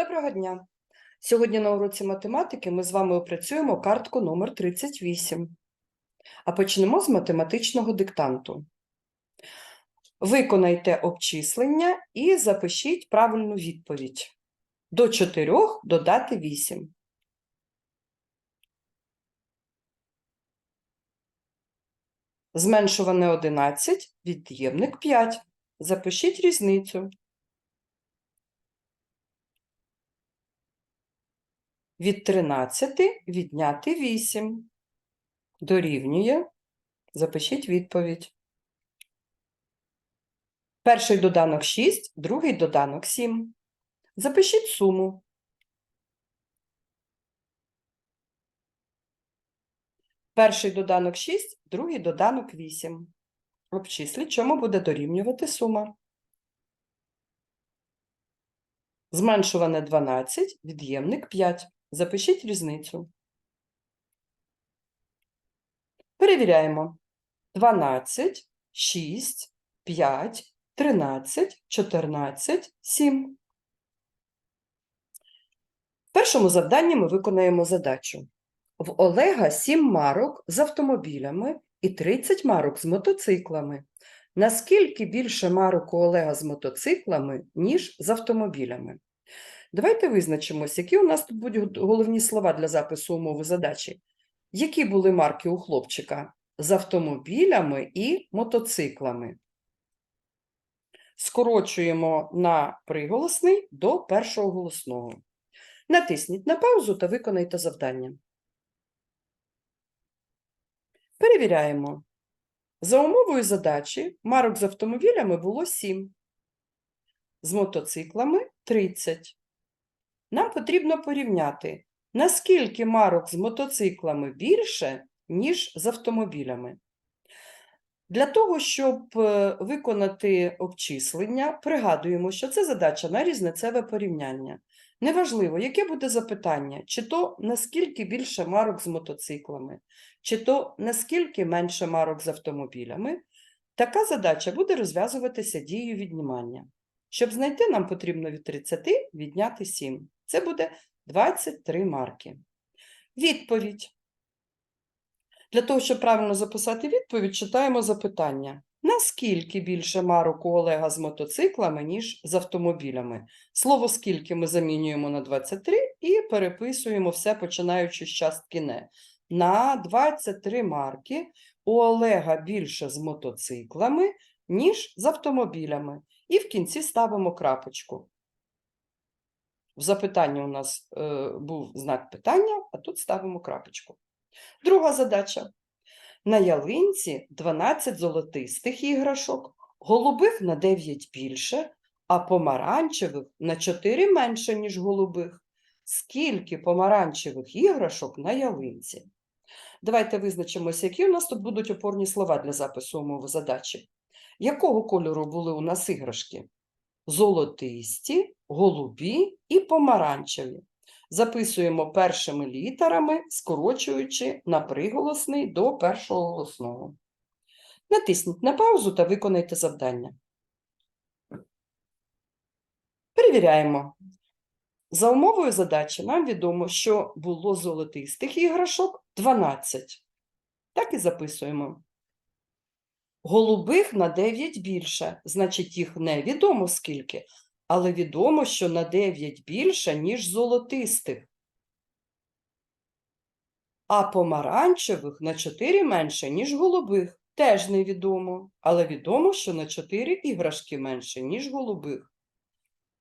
Доброго дня! Сьогодні на уроці математики ми з вами опрацюємо картку номер 38. А почнемо з математичного диктанту. Виконайте обчислення і запишіть правильну відповідь. До 4 додати 8. Зменшуване 11, від'ємник 5. Запишіть різницю. Від 13 відняти 8. Дорівнює. Запишіть відповідь. Перший доданок 6, другий доданок 7. Запишіть суму. Перший доданок 6, другий доданок 8. Обчисліть, чому буде дорівнювати сума. Зменшуване 12, від'ємник 5. Запишіть різницю. Перевіряємо. 12, 6, 5, 13, 14, 7. В першому завданні ми виконаємо задачу. В Олега 7 марок з автомобілями і 30 марок з мотоциклами. Наскільки більше марок у Олега з мотоциклами, ніж з автомобілями? Давайте визначимось, які у нас тут будуть головні слова для запису умови задачі. Які були марки у хлопчика? З автомобілями і мотоциклами. Скорочуємо на приголосний до першого голосного. Натисніть на паузу та виконайте завдання. Перевіряємо. За умовою задачі марок з автомобілями було 7, з мотоциклами 30. Нам потрібно порівняти, наскільки марок з мотоциклами більше, ніж з автомобілями. Для того, щоб е, виконати обчислення, пригадуємо, що це задача на різницеве порівняння. Неважливо, яке буде запитання, чи то наскільки більше марок з мотоциклами, чи то наскільки менше марок з автомобілями, така задача буде розв'язуватися дією віднімання. Щоб знайти, нам потрібно від 30 відняти 7. Це буде 23 марки. Відповідь. Для того, щоб правильно записати відповідь, читаємо запитання. Наскільки більше марок у Олега з мотоциклами, ніж з автомобілями? Слово скільки ми замінюємо на 23 і переписуємо все, починаючи з частки не. На 23 марки у Олега більше з мотоциклами, ніж з автомобілями. І в кінці ставимо крапочку. В запитанні у нас е, був знак питання, а тут ставимо крапочку. Друга задача. На ялинці 12 золотистих іграшок, голубих на 9 більше, а помаранчевих на 4 менше, ніж голубих. Скільки помаранчевих іграшок на ялинці? Давайте визначимося, які у нас тут будуть опорні слова для запису умови задачі. Якого кольору були у нас іграшки? Золотисті, голубі і помаранчеві. Записуємо першими літерами, скорочуючи на приголосний до першого голосного. Натисніть на паузу та виконайте завдання. Перевіряємо. За умовою задачі нам відомо, що було золотистих іграшок 12. Так і записуємо. Голубих на 9 більше, значить, їх невідомо скільки, але відомо, що на 9 більше, ніж золотистих. А помаранчевих на 4 менше, ніж голубих. Теж невідомо, але відомо, що на 4 іграшки менше, ніж голубих.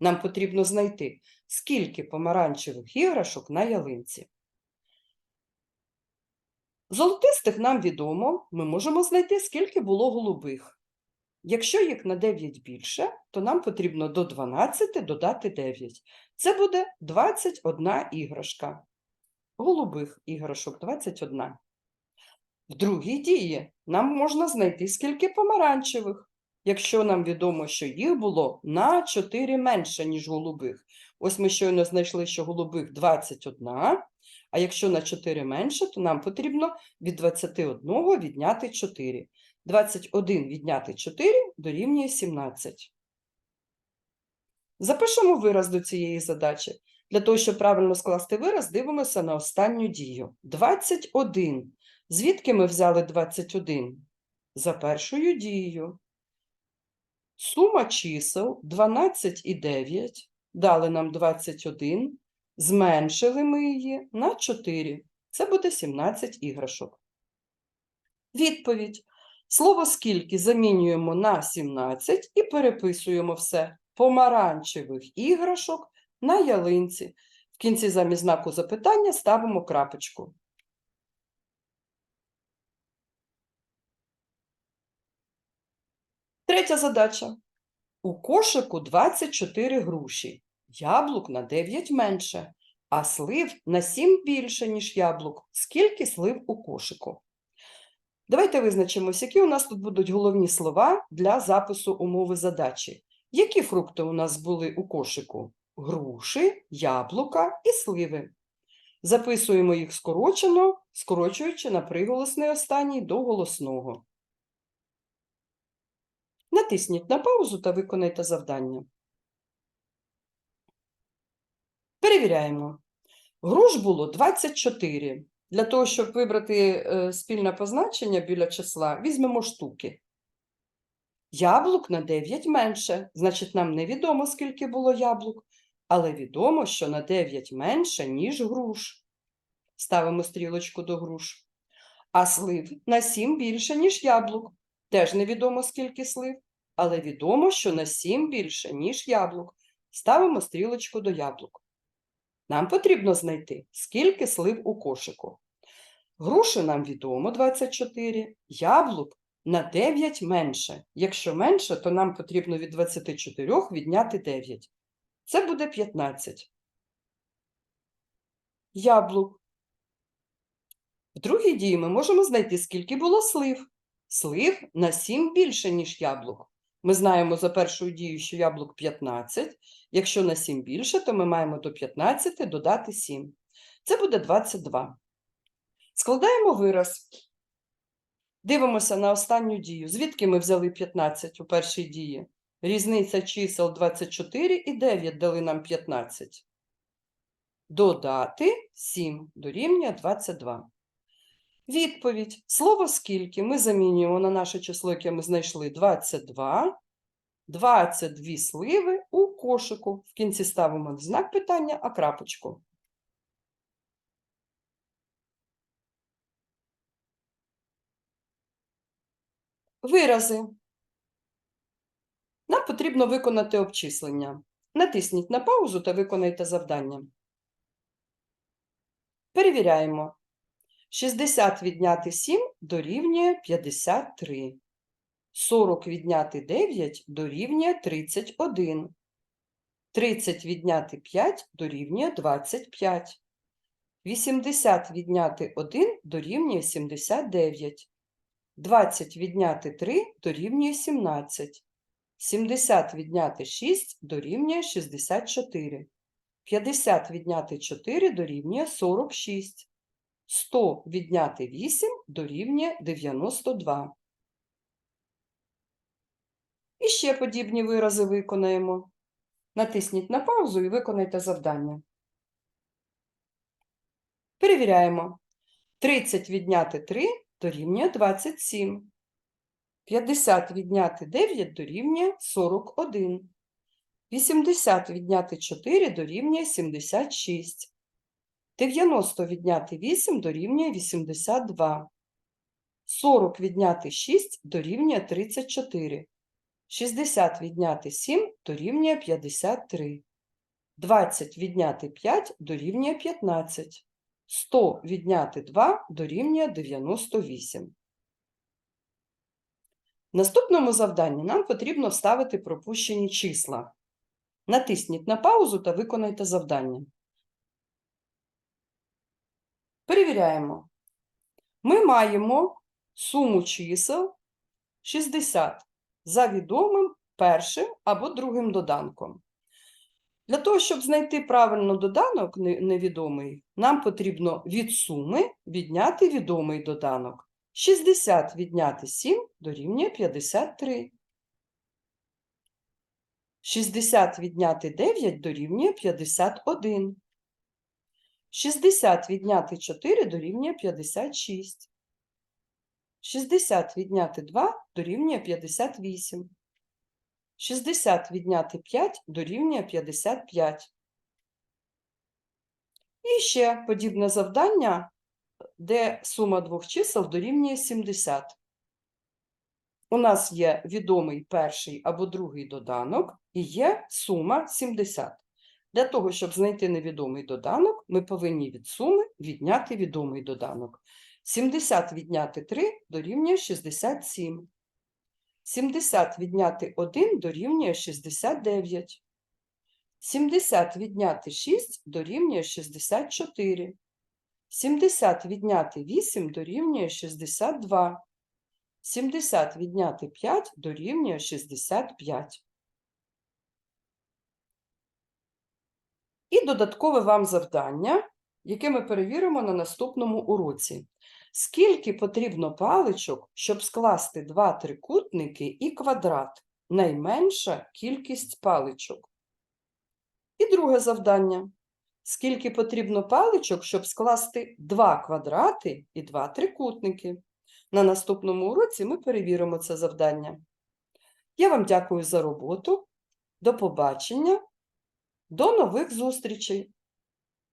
Нам потрібно знайти, скільки помаранчевих іграшок на ялинці. Золотистих нам відомо, ми можемо знайти, скільки було голубих. Якщо їх на 9 більше, то нам потрібно до 12 додати 9. Це буде 21 іграшка. Голубих іграшок 21. В другій дії нам можна знайти, скільки помаранчевих. Якщо нам відомо, що їх було на 4 менше, ніж голубих. Ось ми щойно знайшли, що голубих 21, а якщо на 4 менше, то нам потрібно від 21 відняти 4. 21 відняти 4 дорівнює 17. Запишемо вираз до цієї задачі. Для того, щоб правильно скласти вираз, дивимося на останню дію. 21. Звідки ми взяли 21? За першою дією. Сума чисел 12 і 9 дали нам 21, зменшили ми її на 4. Це буде 17 іграшок. Відповідь. Слово скільки замінюємо на 17 і переписуємо все помаранчевих іграшок на ялинці. В кінці замість знаку запитання ставимо крапочку. Третя задача. У кошику 24 груші, яблук на 9 менше, а слив на 7 більше, ніж яблук. Скільки слив у кошику? Давайте визначимось, які у нас тут будуть головні слова для запису умови задачі. Які фрукти у нас були у кошику? Груші, яблука і сливи. Записуємо їх скорочено, скорочуючи на приголосний останній до голосного. Натисніть на паузу та виконайте завдання. Перевіряємо. Груш було 24. Для того, щоб вибрати е, спільне позначення біля числа, візьмемо штуки. Яблук на 9 менше, значить, нам невідомо, скільки було яблук, але відомо, що на 9 менше, ніж груш. Ставимо стрілочку до груш. А слив на 7 більше, ніж яблук. Теж невідомо, скільки слив, але відомо, що на 7 більше, ніж яблук. Ставимо стрілочку до яблук. Нам потрібно знайти, скільки слив у кошику. Груші нам відомо 24, яблук на 9 менше. Якщо менше, то нам потрібно від 24 відняти 9. Це буде 15. Яблук. В другій дії ми можемо знайти, скільки було слив. Слив на 7 більше, ніж яблук. Ми знаємо за першою дією, що яблук 15. Якщо на 7 більше, то ми маємо до 15 додати 7. Це буде 22. Складаємо вираз. Дивимося на останню дію. Звідки ми взяли 15 у першій дії? Різниця чисел 24 і 9 дали нам 15. Додати 7 дорівнює 22. Відповідь. Слово скільки ми замінюємо на наше число, яке ми знайшли 22. 22 сливи у кошику. В кінці ставимо не знак питання, а крапочку. Вирази. Нам потрібно виконати обчислення. Натисніть на паузу та виконайте завдання. Перевіряємо. 60 відняти 7 дорівнює 53. 40 відняти 9 дорівнює 31. 30 відняти 5 дорівнює 25. 80 відняти 1 дорівнює 79. 20 відняти 3 дорівнює 17. 70 відняти 6 дорівнює 64. 50 відняти 4 дорівнює 46. 100 відняти 8 дорівнює 92. І ще подібні вирази виконаємо. Натисніть на паузу і виконайте завдання. Перевіряємо. 30 відняти 3 дорівнює 27. 50 відняти 9 дорівнює 41. 80 відняти 4 дорівнює 76. 90 відняти 8 дорівнює 82. 40 відняти 6 дорівнює 34. 60 відняти 7 дорівнює 53. 20 відняти 5 дорівнює 15. 100 відняти 2 дорівнює 98. В наступному завданні нам потрібно вставити пропущені числа. Натисніть на паузу та виконайте завдання. Перевіряємо. Ми маємо суму чисел 60 за відомим першим або другим доданком. Для того, щоб знайти правильно доданок невідомий, нам потрібно від суми відняти відомий доданок. 60 відняти 7 дорівнює 53. 60 відняти 9 дорівнює 51. 60 відняти 4 дорівнює 56. 60 відняти 2 дорівнює 58. 60 відняти 5 дорівнює 55. І ще подібне завдання, де сума двох чисел дорівнює 70. У нас є відомий перший або другий доданок і є сума 70. Для того, щоб знайти невідомий доданок, ми повинні від суми відняти відомий доданок. 70 відняти 3 дорівнює 67. 70 відняти 1 дорівнює 69. 70 відняти 6 дорівнює 64. 70 відняти 8 дорівнює 62. 70 відняти 5 дорівнює 65. І додаткове вам завдання, яке ми перевіримо на наступному уроці. Скільки потрібно паличок, щоб скласти два трикутники і квадрат? Найменша кількість паличок. І друге завдання. Скільки потрібно паличок, щоб скласти два квадрати і два трикутники? На наступному уроці ми перевіримо це завдання. Я вам дякую за роботу. До побачення. До нових зустрічей!